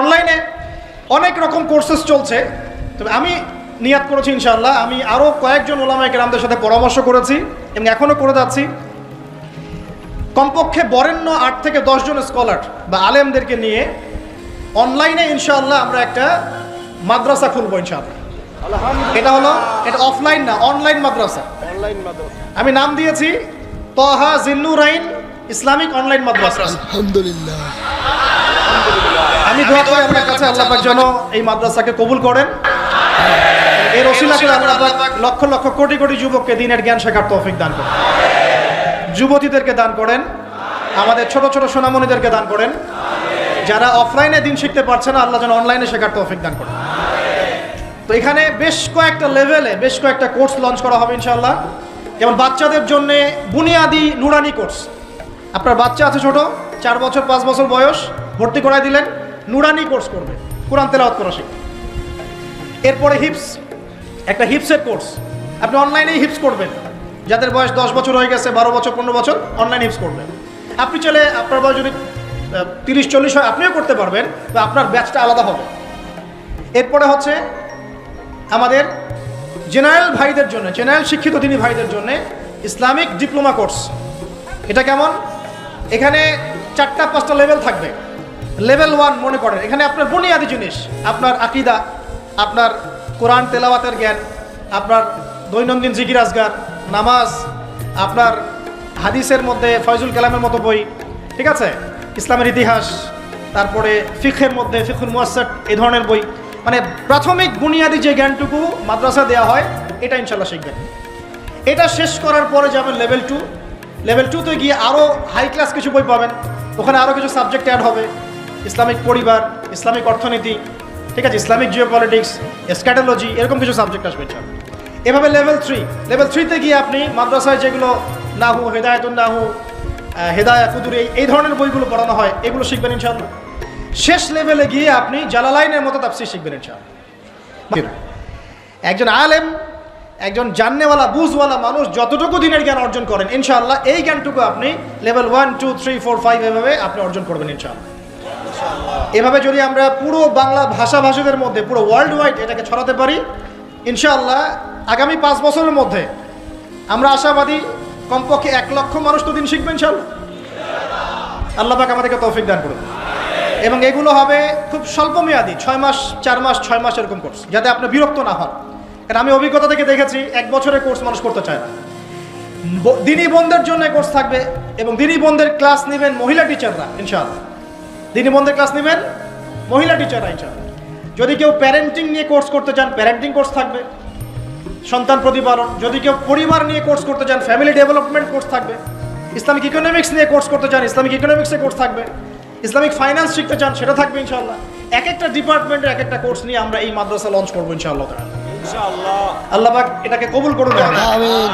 অনলাইনে অনেক রকম কোর্সেস চলছে। তবে আমি নিয়াত করেছি ইনশাআল্লাহ। আমি আরও কয়েকজন ওলামায় কেরামদের সাথে পরামর্শ করেছি এবং এখনও করে যাচ্ছি। কমপক্ষে বরেণ্য আট থেকে দশজন স্কলার বা আলেমদেরকে নিয়ে অনলাইনে ইনশাআল্লাহ আমরা একটা মাদ্রাসা খুলবো ইনশাআল্লাহ। এটা হলো এটা অফলাইন না অনলাইন মাদ্রাসা। অনলাইন মাদ্রাসা। আমি নাম দিয়েছি তহা জিন্নুরাইন ইসলামিক অনলাইন মাদ্রাসা। আলহামদুলিল্লাহ। আমি দোয়া করি আপনার কাছে আল্লাহ পাক যেন এই মাদ্রাসাকে কবুল করেন। এর ওসিলা করে আল্লাহ পাক লক্ষ লক্ষ কোটি কোটি যুবককে দিনের জ্ঞান শেখার তৌফিক দান করেন যুবতীদেরকে দান করেন। আমাদের ছোট ছোট সোনামণিদেরকে দান করেন। যারা অফলাইনে দিন শিখতে পারছে না আল্লাহ যেন অনলাইনে শেখার তৌফিক দান করেন। তো এখানে বেশ কয়েকটা লেভেলে বেশ কয়েকটা কোর্স লঞ্চ করা হবে ইনশাআল্লাহ। যেমন বাচ্চাদের জন্য বুনিয়াদি নুরানি কোর্স আপনার বাচ্চা আছে ছোট চার বছর পাঁচ বছর বয়স ভর্তি করাই দিলেন। নুরানি কোর্স করবে, কোরআন তেলাওয়াত করা শিখবে। এরপরে হিপস, একটা হিপসের কোর্স। আপনি অনলাইনেই হিপস করবেন। যাদের বয়স দশ বছর হয়ে গেছে, বারো বছর, পনেরো বছর, অনলাইন হিপস করবেন। আপনি চলে, আপনার বয়স যদি তিরিশ, চল্লিশ হয়, আপনিও করতে পারবেন, তো আপনার ব্যাচটা আলাদা হবে। এরপরে হচ্ছে আমাদের জেনারেল ভাইদের জন্য, জেনারেল শিক্ষিত তিনি ভাইদের জন্য ইসলামিক ডিপ্লোমা কোর্স। এটা কেমন? এখানে চারটা, পাঁচটা লেভেল থাকবে। লেভেল ওয়ান মনে করেন। এখানে আপনার বুনিয়াদি জিনিস, আপনার আকিদা, আপনার কোরআন তেলাওয়াতের জ্ঞান, আপনার দৈনন্দিন জিকির আজগার নামাজ, আপনার হাদিসের মধ্যে ফয়জুল কালামের মতো বই, ঠিক আছে? ইসলামের ইতিহাস, তারপরে ফিখের মধ্যে ফিখুল মুয়াসাট এই ধরনের বই। মানে প্রাথমিক বুনিয়াদি যে জ্ঞানটুকু মাদ্রাসা দেওয়া হয়, এটা ইনশাল্লাহ শিখবেন। এটা শেষ করার পরে যাবেন লেভেল টু লেভেল টুতে গিয়ে আরও হাই ক্লাস কিছু বই পাবেন। ওখানে আরও কিছু সাবজেক্ট অ্যাড হবে। ইসলামিক পরিবার ইসলামিক অর্থনীতি ঠিক আছে ইসলামিক জিও পলিটিক্স স্ক্যাটোলজি এরকম কিছু সাবজেক্ট আসবে ইনশাল্লাহ এভাবে লেভেল থ্রি লেভেল থ্রিতে গিয়ে আপনি মাদ্রাসায় যেগুলো নাহু হেদায়তুন নাহু হেদায়া কুদুরি এই- ধরনের বইগুলো পড়ানো হয় এগুলো শিখবেন ইনশাল্লাহ শেষ লেভেলে গিয়ে আপনি জালালাইনের মতো তাফসির শিখবেন ইনশাল্লাহ একজন আলেম একজন জাননেওয়ালা বুঝওয়ালা মানুষ যতটুকু দিনের জ্ঞান অর্জন করেন ইনশাআল্লাহ এই জ্ঞানটুকু আপনি level one two three four five এভাবে আপনি অর্জন করবেন ইনশাআল্লাহ এভাবে যদি আমরা পুরো বাংলা ভাষাভাষীদের মধ্যে, পুরো ওয়ার্ল্ড ওয়াইড এটাকে ছড়াতে পারি, ইনশাআল্লাহ আগামী পাঁচ বছরের মধ্যে আমরা আশাবাদী কমপক্ষে এক লক্ষ মানুষ তো দিন শিখবেন ইনশাআল্লাহ। আল্লাহ পাক আমাদেরকে তৌফিক দান করুন। এবং এগুলো হবে খুব স্বল্প মেয়াদি, ছয় মাস, চার মাস, ছয় মাস এরকম কোর্স যাতে আপনি বিরক্ত না হন। কারণ আমি অভিজ্ঞতা থেকে দেখেছি, এক বছরের কোর্স মানুষ করতে চায় না। দিনী বন্ধের জন্য কোর্স থাকবে এবং দিনী বন্ধের ক্লাস নেবেন মহিলা টিচাররা ইনশাআল্লাহ। দিনী বন্ধের ক্লাস নেবেন? মহিলা টিচাররা ইনশাআল্লাহ যদি কেউ প্যারেন্টিং নিয়ে কোর্স করতে চান প্যারেন্টিং কোর্স থাকবে। সন্তান প্রতিপালন। যদি কেউ পরিবার নিয়ে কোর্স করতে চান ফ্যামিলি ডেভেলপমেন্ট কোর্স থাকবে। ইসলামিক ইকোনমিক্স নিয়ে কোর্স করতে চান ইসলামিক ইকোনমিক্সে কোর্স থাকবে। ইসলামিক ফাইন্যান্স শিখতে চান সেটা থাকবে ইনশাআল্লাহ। এক একটা ডিপার্টমেন্টের এক একটা কোর্স নিয়ে আমরা এই মাদ্রাসা লঞ্চ করব ইনশাআল্লাহ। আল্লাহ পাক এটাকে কবুল করুন আমিন।